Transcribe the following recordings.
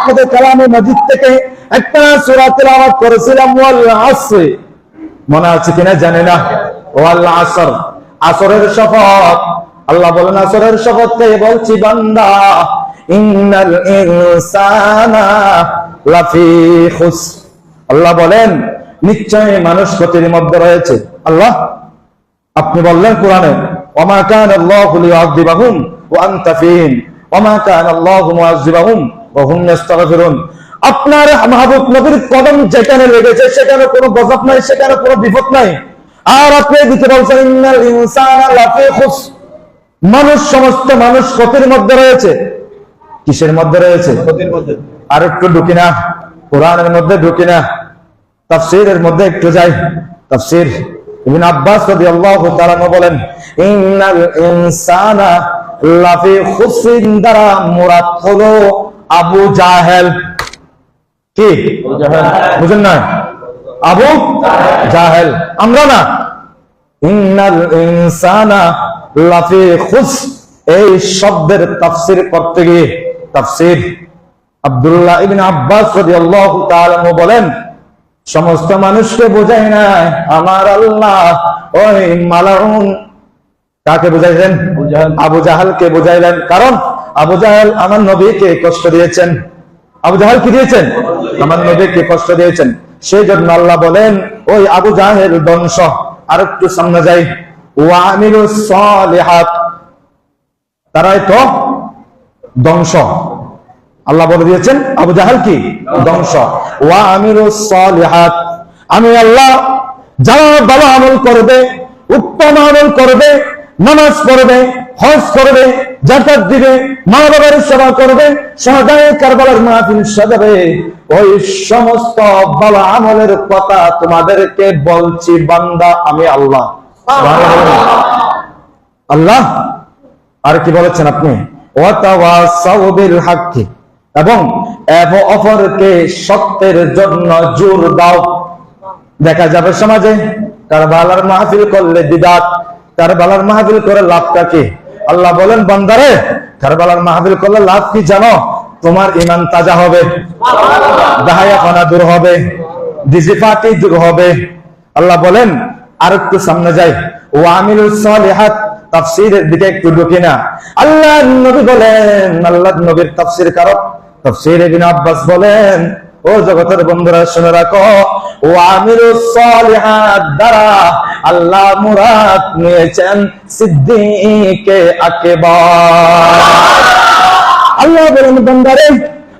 আপনাদের কালামে মজিদ থেকে একটা সূরা তেলাওয়াত করেছিলাম ওয়াল আসর মনে আছে কিনা? জানি না। ওয়াল আসর আসরের শপথ। আল্লাহ বলেন, আসরের শপথ বলছি, বান্দা, ইন্নাল ইনসানা লাফি খুস আল্লাহ বলেন নিশ্চয় মানুষ ক্ষতির মধ্যে রয়েছে। আল্লাহ, আপনি বললেন কোরআনে, ওমা কান আল্লাহু লিউআযিবাহুম ওয়া আনতা ফীহিম, ওমা কান আল্লাহু মুআযিবাহুম আপনার মাহবুব নবীর কদম যেখানে লেগেছে সেখানে কোনো গজব নাই সেখানে কোনো বিপদ নাই। আর আপনি এদিকে বলছেন মানুষ সমস্ত মানুষ ক্ষতির মধ্যে রয়েছে। কিসের মধ্যে রয়েছে? আর একটু ঢুকি না। কোরআনের মধ্যে ঢুকি না। তাফসীরের মধ্যে একটু যাই। তাফসীর ইবনে আব্বাস রাদিয়াল্লাহু তাআলা বলেন ইন্নাল ইনসানা লাফি খুসরিন দ্বারা মুরাদ হলো আবু জাহেল। কি? বুঝেন না আবু জাহেল। আমরা না। ইন্নাল ইনসানা লাফি খুস। এই শব্দের তাফসীর করতে গিয়ে তাফসীর আব্দুল্লাহ ইবিন আব্বাস রাদিয়াল্লাহু তাআলা বলেন সমস্ত মানুষকে বোঝাই না আমার আল্লাহ। ওই মালাউন কাকে বুঝাইলেন? আবু জাহালকে বুঝাইলেন। কারণ আবু জাহাল আমার নবীকে কষ্ট দিয়েছেন। আবু জাহাল কি দিয়েছেন? আমার নবীকে কষ্ট দিয়েছেন। সেই জন্য আল্লাহ বলেন, ওই আবু জাহেল বংশ আর একটু সামনে যাই। তারাই তো ধ্বংস আল্লাহ বলে দিয়েছেন, আবু জাহাল কি? ধ্বংস ওয়া সালিহাত। আমি আল্লাহ, যারা ভালো আমল করবে, উত্তম আমল করবে, নামাজ পড়বে হজ করবে, জাকাত দিবে মা বাবার সেবা করবে সহদায় কারবালার মাহফিল সাজাবে। ওই সমস্ত ভালো আমলের কথা তোমাদেরকে বলছি, বান্দা, আমি আল্লাহ। আল্লাহ? আর কি বলেছেন আপনি? বিল এবং অপরকে সত্যের জন্য জোর দাও। দেখা যাবে সমাজে, কারবালার মাহফিল করলে বিদাত, কারবালার মাহফিল করে লাভটা কি? আল্লাহ বলেন, বান্দারে, কারবালার মাহফিল করলে লাভ কি জানো? তোমার ইমান তাজা হবে। দাহায়াখানা দূর হবে। ডিজিফাটি দূর হবে। আল্লাহ বলেন, আর একটু সামনে যাই। ও সালিহাত, তাফসীরের দিকে একটু ঢুকি না। আল্লাহ নবী বলেন, আল্লাহ নবীর তাফসীর কারক? তাফসীর ইবনে আব্বাস বলেন, ও জগতের বন্ধুরা, শুনে রাখো। ও আমিরুস দ্বারা আল্লাহ মুরাদ নিয়েছেন সিদ্দিকে আকবার। আল্লাহ বলেন, বন্দারে,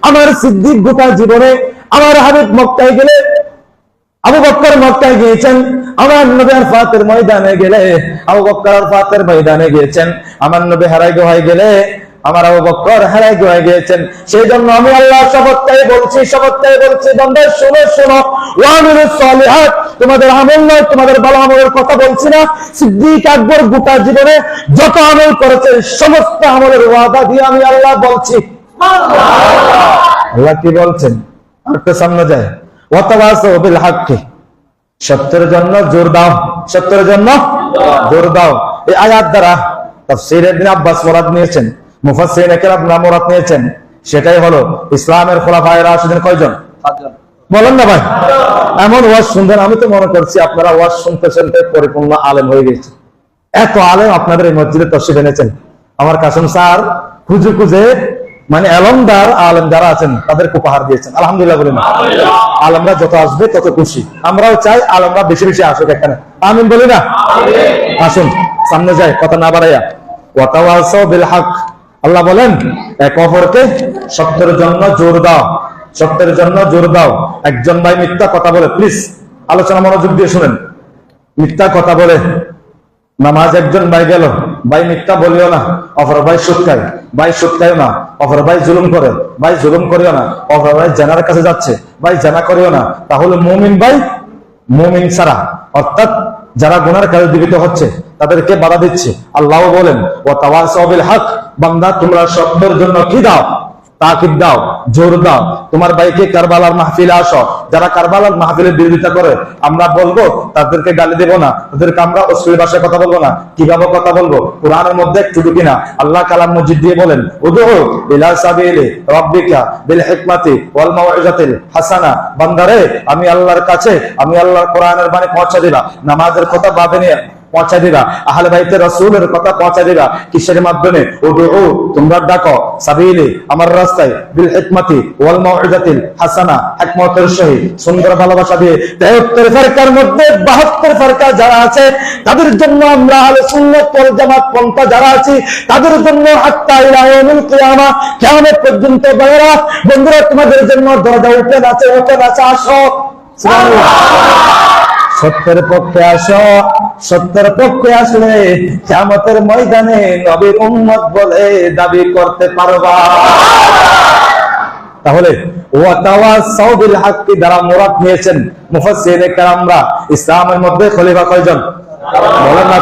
আমার সিদ্দিক গোটা জীবনে আমার হাবিব মক্কায় গেলে, আবু বক্কর মক্কায় গিয়েছেন, আমার নবী আরফাতের ময়দানে গেলে, আবু বক্কর আরফাতের ময়দানে গিয়েছেন, আমার নবী হারাই গোহায় গেলে আমার আবু বক্কর হারাই গোহায় গিয়েছেন। সেই জন্য আমি আল্লাহ শপথটাই বলছি শপথটাই বলছি বন্ধু শোনো শোনো। সালিহাত, তোমাদের আমল নয়, তোমাদের ভালো আমলের কথা বলছি না। সিদ্দিক আকবর গোটা জীবনে যত আমল করেছে সমস্ত আমলের ওয়াদা দিয়ে আমি আল্লাহ বলছি। আল্লাহ কি বলছেন? আরেকটা সামনে যায়। ওয়াতাওয়াসাউ বিল হাক্কি। সত্যের জন্য জোর দাও। সত্যের জন্য জোর দাও। এই আয়াত দ্বারা তাফসীর ইবনে আব্বাস মুরাদ নিয়েছেন। মুফাসসিরিন একরাম নিয়েছেন সেটাই হলো ইসলামের খোলাফায়ে রাশিদিন কয়জন? বলেন না ভাই। এমন ওয়াজ শুনবেন আমি তো মনে করছি আপনারা ওয়াজ শুনতে শুনতে পরিপূর্ণ আলেম হয়ে গেছে। এত আলেম আপনাদের এই মসজিদে তসিব এনেছেন। আমার কাসম স্যার খুঁজে খুঁজে মানে এলমদার আলেম যারা আছেন তাদেরকে উপহার দিয়েছেন। আলহামদুলিল্লাহ বলেন আলমরা যত আসবে তত খুশি। আমরাও চাই আলমরা বেশি বেশি আসুক এখানে। আমিন বলি না? আসুন সামনে যাই কথা না বাড়াইয়া। বিল হক। আল্লাহ বলেন এক অপরকে সত্যের জন্য জোর দাও, সত্যের জন্য জোর দাও। একজন ভাই মিথ্যা কথা বলে প্লিজ আলোচনা মনোযোগ দিয়ে শুনেন। মিথ্যা কথা বলে, নামাজ একজন ভাই গেল, ভাই মিথ্যা বলিও না, অপর ভাই সুদ ভাই সুদ না, অপর ভাই জুলুম করে, ভাই জুলুম করিও না, অপর ভাই জানার কাছে যাচ্ছে, ভাই জানা করিও না। তাহলে মুমিন ভাই, মুমিন সারা অর্থাৎ যারা গুনার কাজে জীবিত হচ্ছে তাদেরকে বাধা দিচ্ছে। আল্লাহ বলেন হক বান্দা, তোমরা সত্যের জন্য কি দাও? তাকিদ দাও, জোর দাও। তোমার কারবালার মাহফিলে যারা কারবালার মাহফিলের বিরোধিতা করে, আমরা বলব, তাদেরকে গালি দেবো না। তাদেরকে আমরা অশ্লীল ভাষায় কথা বলব না। কীভাবে কথা বলব? মধ্যে একটু ঢুকি না। আল্লাহ কালাম দিয়ে বলেন ওয়াল হাসানা। বান্দারে, আমি আল্লাহর কাছে, আমি আল্লাহর কোরআনের বাণী পৌঁছে দিলাম নামাজের কথা বাদে নিয়ে পৌঁছা দিবা। আহলে বাইতে রাসূলের কথা পৌঁছা দিবা। কিসের মাধ্যমে? উদুউ, তোমরা ডাকো। সাবিলি, আমার রাস্তায়, বিল হিকমাতি ওয়াল মাউইজাতিল হাসানা, হিকমতের সহিত সুন্দর ভালোবাসা দিয়ে 73 ফেরকার মধ্যে 72 ফেরকা যারা আছে, তাদের জন্য আমরা আহলে সুন্নাত ওয়াল জামাত পন্থা যারা আছি, তাদের জন্য হাত্তা ইলা কিয়ামা, কিয়ামত পর্যন্ত বাইরা। বন্ধুরা, তোমাদের জন্য দরজা ওপেন আছে ওপেন আছে, আসো। সুবহানাল্লাহ। সত্যের পক্ষে আসো, সত্যের পক্ষে আসলে কিয়ামতের ময়দানে নবীর উম্মত বলে দাবি করতে পারবা। তাহলে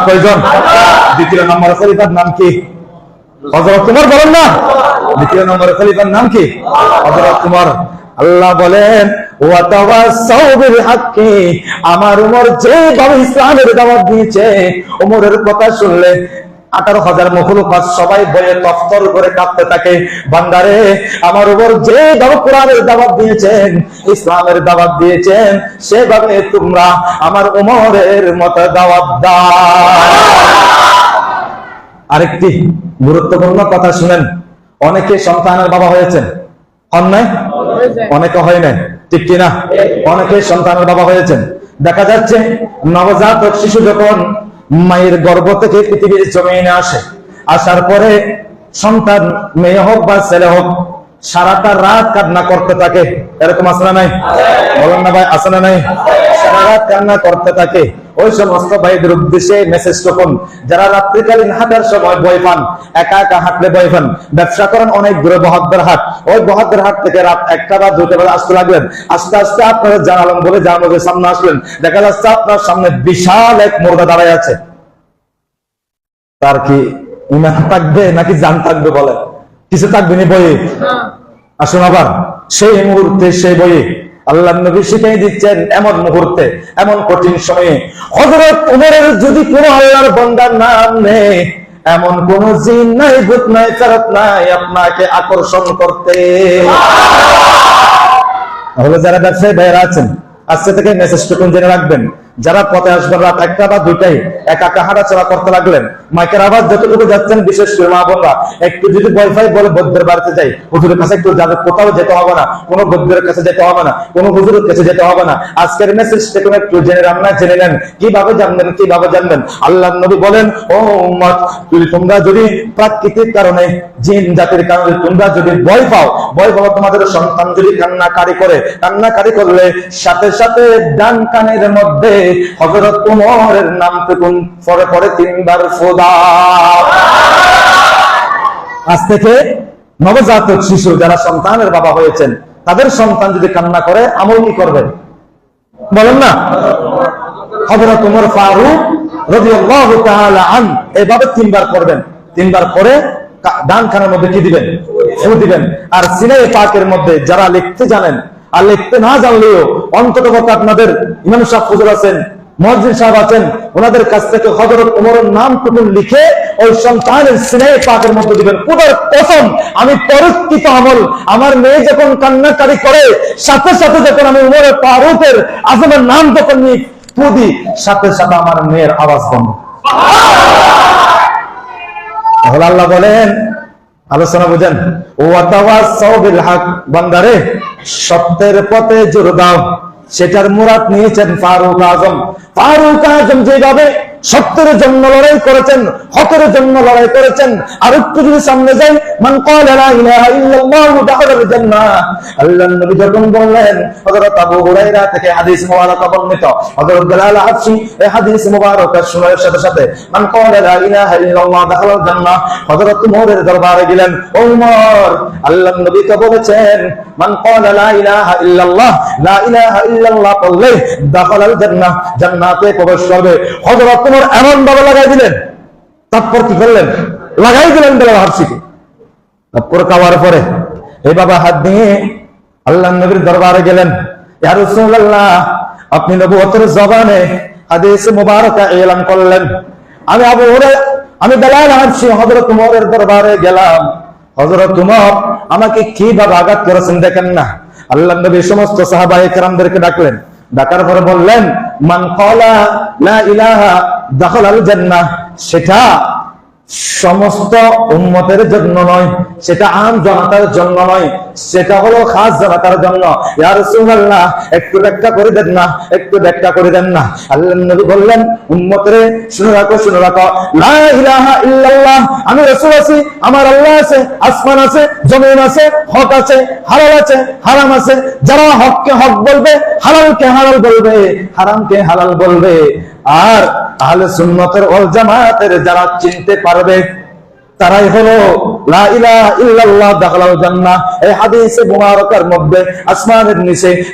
কয়জন? দ্বিতীয় নাম কি? না। দ্বিতীয় নাম কি? আল্লাহ বলেন আমার উমর যেভাবে ইসলামের দাওয়াত দিয়েছে, উমরের কথা শুনলে আঠারো হাজার মখলুকাত সবাই বয়ে তফতর করে কাঁপতে থাকে। বান্দারে, আমার উপর যে ভাবে কোরআনের দাওয়াত দিয়েছেন, ইসলামের দাওয়াত দিয়েছেন, সেভাবে তোমরা আমার উমরের মতো দাওয়াত দাও। আরেকটি গুরুত্বপূর্ণ কথা শুনেন। অনেকে সন্তানের বাবা হয়েছেন। নাই? অনেকে হয় নাই। ঠিক কিনা? অনেকে সন্তানের বাবা হয়েছেন। দেখা যাচ্ছে, নবজাতক শিশু যখন মায়ের গর্ভ থেকে পৃথিবীর জমিনে আসে, আসার পরে সন্তান মেয়ে হোক বা ছেলে হোক, সারাটা রাত কান্না করতে থাকে। এরকম আসে না নাই? বলেন না ভাই আসে না নাই? রাত কান্না করতে থাকে ওই সমস্ত ভাইদের উদ্দেশ্যে মেসেজ টুকুন যারা রাত্রিকালীন হাঁটার সময় বই পান একা একা হাঁটলে বই পান। ব্যবসা করেন অনেক দূরে বহাদ্দার হাট। ওই বহাদ্দার হাট থেকে রাত একটা বা দুটো বেলা আসতে লাগলেন। আস্তে আস্তে আপনারা জানালাম বলে জানালের সামনে আসলেন। দেখা যাচ্ছে আপনার সামনে বিশাল এক মুর্গা দাঁড়ায় আছে। তার কি ইমান থাকবে নাকি জান থাকবে বলে? কিছু থাকবে নি বইয়ে? আসুন আবার। সেই মুহূর্তে সেই বইয়ে আল্লাহ নবী শিখাই দিচ্ছেন এমন মুহূর্তে, এমন কঠিন সময়ে। হজরত উমরের যদি কোন আল্লাহর বন্দার নাম নেই, এমন কোন জিন নাই, ভূত নাই চারত নাই আপনাকে আকর্ষণ করতে। তাহলে যারা ব্যবসায়ী ভাইয়েরা আছেন, আজকে থেকে মেসেজ টুকুন জেনে রাখবেন। যারা পথে আসবেন, রাত একটা বা দুইটাই একা একা হাঁটাচলা করতে লাগলেন, মাইকের আওয়াজ যতটুকু যাচ্ছেন, বিশেষ করে মা বোনরা, একটু যদি ওয়াইফাই বলে বৌদ্ধের বাড়িতে যাই। হুজুরের কাছে একটু যাবে, কোথাও যেতে হবে না। কোনো বৌদ্ধের কাছে যেতে হবে না, কোনো হুজুরের কাছে যেতে হবে না। আজকের মেসেজ টুকুন একটু জেনে রান্না জেনে নেন। কীভাবে জানবেন কীভাবে জানবেন? আল্লাহ নবী বলেন, ও উম্মত, যদি তোমরা যদি প্রাকৃতিক কারণে, জিন জাতির কারণে তোমরা যদি ভয় পাও ভয় পাও তোমাদের সন্তান যদি কান্নাকারি করে কান্নাকারি করলে সাথে সাথে ডান কানের মধ্যে হজরত উমরের নাম টুকুন পরে পরে তিনবার ফোদা আজ থেকে নবজাতক শিশু যারা সন্তানের বাবা হয়েছেন, তাদের সন্তান যদি কান্না করে, আমল কি করবেন বলেন না? হজরত উমর ফারুক রাদিয়াল্লাহু আন, এভাবে তিনবার করবেন। তিনবার পরে কা- ডান কানের মধ্যে কি দিবেন? ফু দিবেন। আর সিনাই পাকের মধ্যে যারা লিখতে জানেন আর লিখতে না জানলেও অন্তত আপনাদের ইমাম সাহেব হুজুর আছেন মসজিদ সাহেব আছেন, ওনাদের কাছ থেকে হজরত উমরের নাম টুকুন লিখে ওই সন্তানের সিনাই পাকের মধ্যে দিবেন। পুরো কসম, আমি পরীক্ষিত আমল। আমার মেয়ে যখন কান্নাকারি করে, সাথে সাথে যখন আমি উমরের ফারুকের আজমের নাম যখন নিয়ে পুদি, সাথে সাথে আমার মেয়ের আওয়াজ বন্ধ। তাহলে আল্লাহ বলেন আলোচনা বুঝেন। বান্দারে, সত্যের পথে জোর দাও। সেটার মুরাদ নিয়েছেন ফারুক আজম। ফারুক আজম যেভাবে সত্যের জন্য লড়াই করেছেন হকের জন্য লড়াই করেছেন। আর একটু যদি সামনে যাই, মান লা ইলাহা ইল্লাল্লাহু দাখালাল জান্নাহ। আল্লাহর নবী যখন বললেন, হযরত আবু হুরায়রা থেকে হাদিস মুবারক বর্ণিত, হযরত বেলাল হাবশী এই হাদিস মুবারক শোনার সাথে সাথে, মান লা ইলাহা প্রবেশ করবে। হযরত উমর এমন ভাবে লাগাই দিলেন, তারপর কি করলেন? লাগাই দিলেন বেলাল হাবশীকে তারপর খাওয়ার পরে এই বাবা, হাত দিয়ে আল্লাহ নবীর দরবারে গেলেন। আপনি নবুয়তের জবানে হাদিস মুবারকা এলান করলেন। আমি আবু আমি বেলাল হাবশি হযরত উমরের দরবারে গেলাম। হজরত উমর আমাকে কীভাবে আঘাত করেছেন দেখেন না। আল্লাহ নবী সমস্ত কেরামদেরকে ডাকলেন। ডাকার পরে বললেন মান সেটা সমস্ত উম্মতের জন্য নয়। সেটা আম জনতার জন্য নয়। সেটা হলো খাস জনতার জন্য। একটু ব্যাখ্যা করে দেন না, একটু ব্যাখ্যা করে দেন না। আল্লাহ বললেন, উম্মতরে, শুনে রাখো শুনে রাখো। আমি রাসূল আছি, আমার আল্লাহ আছে, আসমান আছে, জমিন আছে, হক আছে হারাল আছে, হারাম আছে। যারা হককে হক বলবে, হালালকে হারাল বলবে, হারামকে হালাল বলবে। আর আহলে সুন্নতের ওয়াল জামাতের যারা চিনতে পারবে তারাই হলো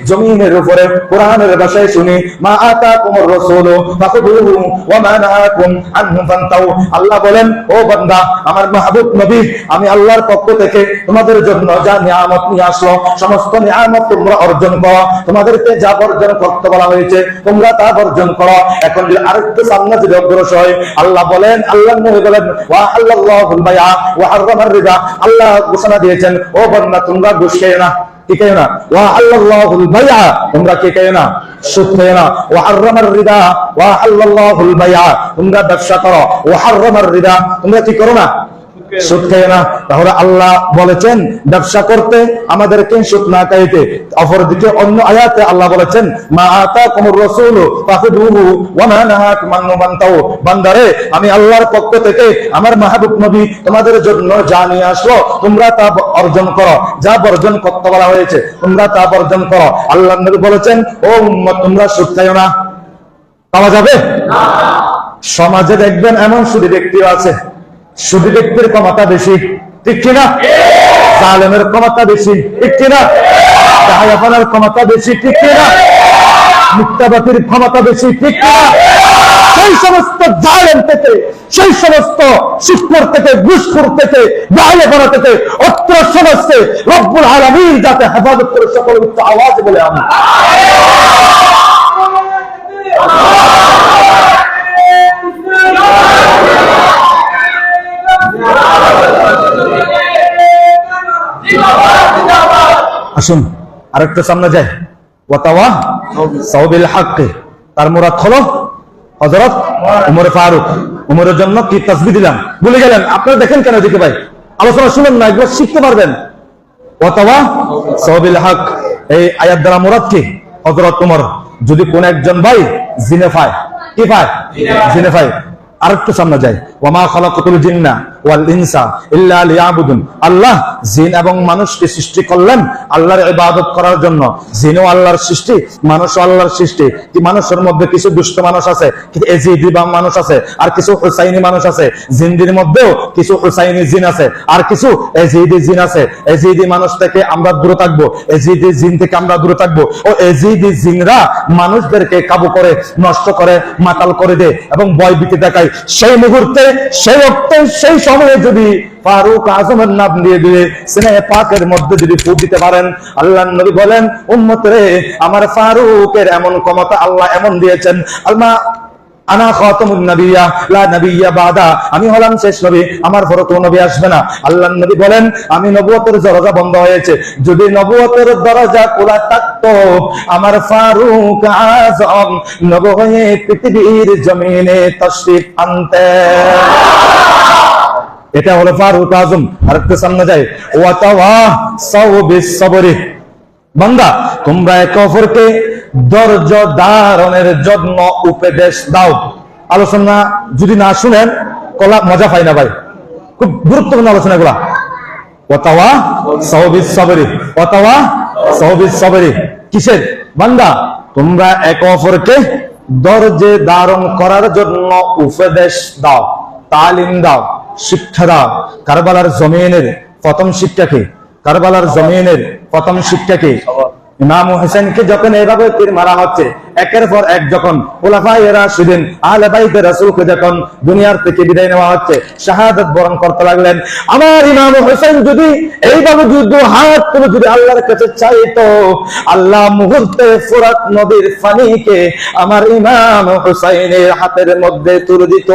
জমিনের উপরে শুনি, মা আমি আল্লাহর পক্ষ থেকে তোমাদের জন্য যা নিয়ামত নিয়ে আসলো, সমস্ত নিয়ামত তোমরা অর্জন করো। তোমাদেরকে যা বর্জন করতে বলা হয়েছে, তোমরা তা বর্জন করো। এখন যদি আরেকটু সামনে যদি অগ্রসর হয়, আল্লাহ বলেন আল্লাহ বলেন হারামার রিবা আল্লাহ ঘোষণা দিয়েছেন ও বান্দা তোমরা ঘুষ খেয়ে না কি খেয়ে না ওয়া আল্লাহুল বাইআ তোমরা কি খেয়ে না সুদ খেয়ে না ওয়া হারামার রিবা ওয়া আল্লাহুল বাইআ তোমরা ব্যবসা করো ওয়া হারামার রিবা তোমরা কি করো না সুদ না। তাহলে আল্লাহ বলেছেন ব্যবসা করতে আমাদেরকে সুদ না খাইতে। অপরদিকে অন্য আয়াতে আল্লাহ বলেছেন মা আতা কুমুর রসুল বান্দারে আমি আল্লাহর পক্ষ থেকে আমার মাহবুব নবী তোমাদের জন্য যা নিয়ে আসলো তোমরা তা অর্জন করো। যা বর্জন করতে বলা হয়েছে তোমরা তা বর্জন করো। আল্লাহ নবী বলেছেন ও তোমরা সুদ খাইও না। পাওয়া যাবে? সমাজে দেখবেন এমন সুদী ব্যক্তিও আছে। সুদী ব্যক্তির ক্ষমতা বেশি, ঠিক কিনা? জালেমের ক্ষমতা বেশি, ঠিক কিনা? জাহায়াফানার ক্ষমতা বেশি, ঠিক কিনা? মিথ্যাবাতির ক্ষমতা বেশি, ঠিক কিনা? সেই সমস্ত জালেম থেকে, সেই সমস্ত শিক্ষর থেকে, ঘুষখোর থেকে জাহায়াফানা থেকে, অত্র সমাজকে রব্বুল আলমীর যাতে হেফাজত করে সকল উচ্চ আওয়াজ বলে আমি। আসুন আরেকটু সামনে যাই। ওয়াতাওয়া হাক্কে। তার মুরাদ হলো হযরত উমর ফারুক। উমরের জন্য কি তাসবিহ দিলাম? ভুলে গেলেন? আপনারা দেখেন কেন দিকে ভাই? আলোচনা শুনেন না এগুলো শিখতে পারবেন। ওয়াতাওয়া সাউবিল হক এই আয়াত দ্বারা মুরাদ কি? হযরত উমর, যদি কোন একজন ভাই জিনে পায় কি পায় জিনে পায় আরেকটু সামনে যাই। ওয়ামা খালাকুল জিন্না। আল্লাহ জিন এবং মানুষকে সৃষ্টি করলেন আল্লাহর ইবাদত করার জন্য। জিনও আল্লাহর সৃষ্টি, মানুষও আল্লাহর সৃষ্টি। মানুষের মধ্যে কিছু দুষ্ট মানুষ আছে কিছু এজিদি মানুষ আছে, আর কিছু হুসাইনি মানুষ আছে। জিনদের মধ্যেও কিছু হুসাইনি জিন আছে, আর কিছু এজিদি জিন আছে। এজিদি মানুষ থেকে আমরা দূরে থাকব, এজিদি জিন থেকে আমরা দূরে থাকব। ও এজিদি জিনরা মানুষদেরকে কাবু করে, নষ্ট করে, মাতাল করে দেয় এবং ভয় ভীতি দেখায়। সেই মুহূর্তে, সেই অর্থে সেই সময়ে যদি ফারুক আজমের নাম দিয়ে দিয়ে স্নেহ পাকের মধ্যে যদি ফুট দিতে পারেন আল্লাহ নবী বলেন উম্মত রে আমার ফারুকের এমন ক্ষমতা আল্লাহ এমন দিয়েছেন আল্লাহ আমি হলাম শেষ নবী, আমার নবী আসবে না। আল্লাহ নবী বলেন, আমি নবুয়তের দরজা বন্ধ হয়েছে, যদি নবুয়তের দরজা খোলা থাকতো, আমার ফারুক আজম নব পৃথিবীর জমিনে আনতেন। এটা হলো ফারুক আজম আর একটু সামনে যাই। ওয়াতাওয়া সাউবিস সবরি। বান্দা, তোমরা একে অপরকে ধৈর্য ধারণের জন্য উপদেশ দাও। আলোচনা যদি না শুনেন, কলা মজা পাই না ভাই। খুব গুরুত্বপূর্ণ আলোচনা গুলা ওয়াতাওয়া সাউবিস সবরি। ওয়াতাওয়া সাউবিস সবরি। কিসের? বান্দা, তোমরা একে অপরকে ধৈর্যে ধারণ করার জন্য উপদেশ দাও, তালিম দাও। শিক্ষা দাও কারবালার জমিনের প্রথম শিক্ষাকে, কারবালার জমিনের প্রথম শিক্ষাকে ইমাম হোসেনকে যখন এইভাবে তীর মারা হচ্ছে, একের পর এক যখন খোলাফায়ে রাশিদিন, আহলে বাইতে যখন দুনিয়ার থেকে বিদায় নেওয়া হচ্ছে, শাহাদাত বরণ করতে লাগলেন, আমার ইমাম হোসেন যদি এইভাবে যুদ্ধ হাত তুলে যদি আল্লাহর কাছে চাইতো, আল্লাহ মুহূর্তে ফুরাত নদীর পানিকে আমার ইমাম হোসেনের হাতের মধ্যে তুলে দিত।